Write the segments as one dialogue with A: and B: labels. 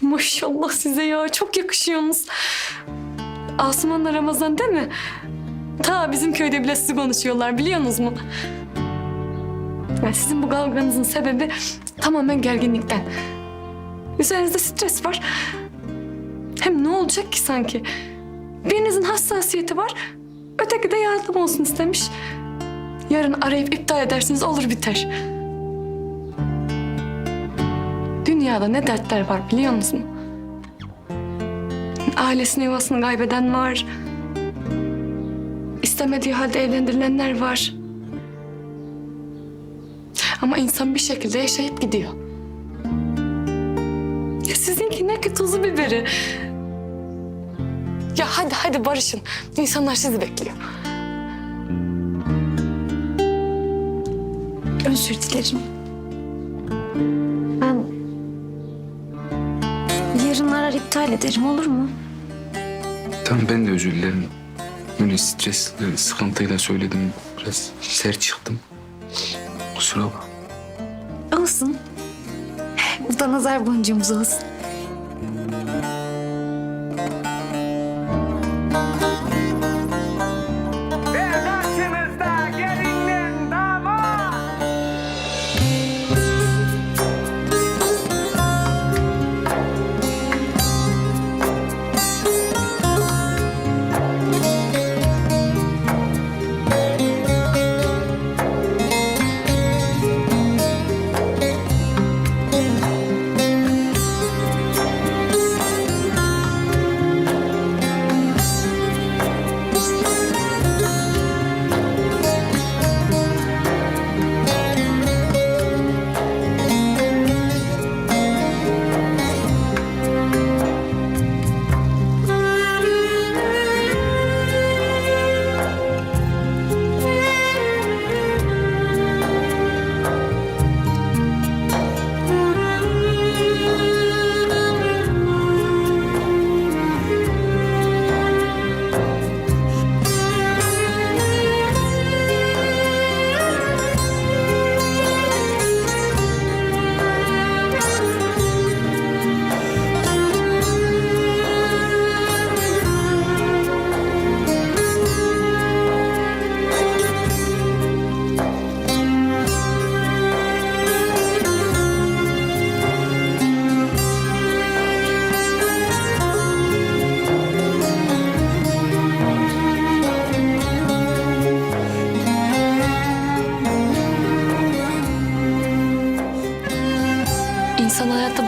A: Maşallah size ya çok yakışıyorsunuz. Asuman'la Ramazan değil mi? Ta bizim köyde bile sizi konuşuyorlar biliyorsunuz mu? Ya sizin bu kavganızın sebebi tamamen gerginlikten. Üzerinizde stres var. Hem ne olacak ki sanki? Birinizin hassasiyeti var, öteki de yardım olsun istemiş. Yarın arayıp iptal edersiniz olur biter. Dünyada ne dertler var biliyor musun? Ailesini yuvasını kaybeden var. İstemediği halde evlendirilenler var. Ama insan bir şekilde yaşayıp gidiyor. Ya sizinki ne ki tuzu biberi. Ya hadi hadi barışın. İnsanlar sizi bekliyor.
B: Özür dilerim. Arar iptal ederim olur mu?
C: Tamam ben de özür dilerim. Böyle stresle, sıkıntıyla söyledim. Biraz sert çıktım. Kusura bakma.
B: Olsun. Bu da nazar boncuğumuz olsun.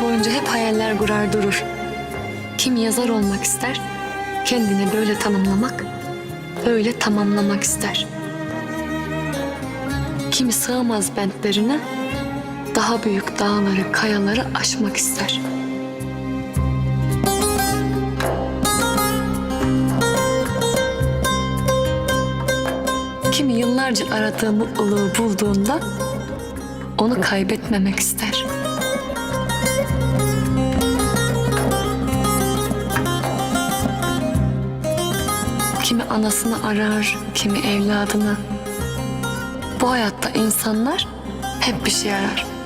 A: Boyunca hep hayaller kurar durur. Kim yazar olmak ister, kendini böyle tanımlamak, böyle tamamlamak ister. Kimi sığamaz bentlerine, daha büyük dağları, kayaları aşmak ister. Kimi yıllarca aradığı mutluluğu bulduğunda onu kaybetmemek ister. Kimi anasını arar, kimi evladını. Bu hayatta insanlar hep bir şey arar.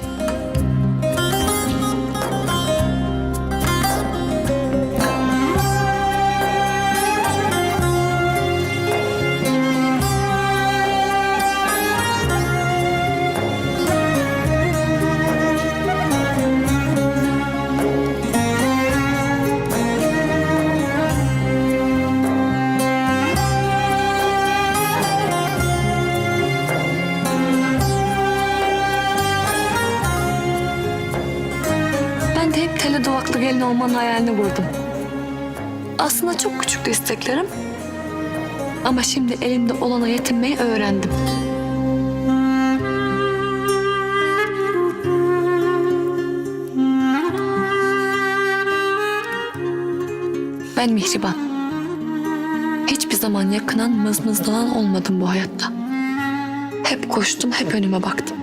A: Tele duvaklı gelin olmanın hayalini kurdum. Aslında çok küçüktü isteklerim. Ama şimdi elimde olana yetinmeyi öğrendim. Ben Mihriban. Hiçbir zaman yakınan mızmızlanan olmadım bu hayatta. Hep koştum, hep önüme baktım.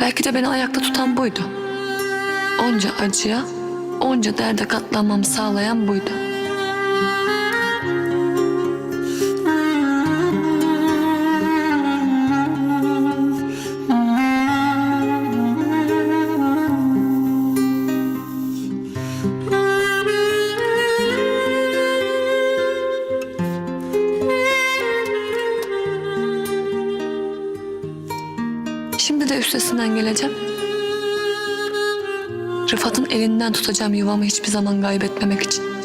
A: Belki de beni ayakta tutan buydu. Onca acıya, onca derde katlanmamı sağlayan buydu. Şimdi de üstesinden geleceğim. Rıfat'ın elinden tutacağım yuvamı hiçbir zaman kaybetmemek için.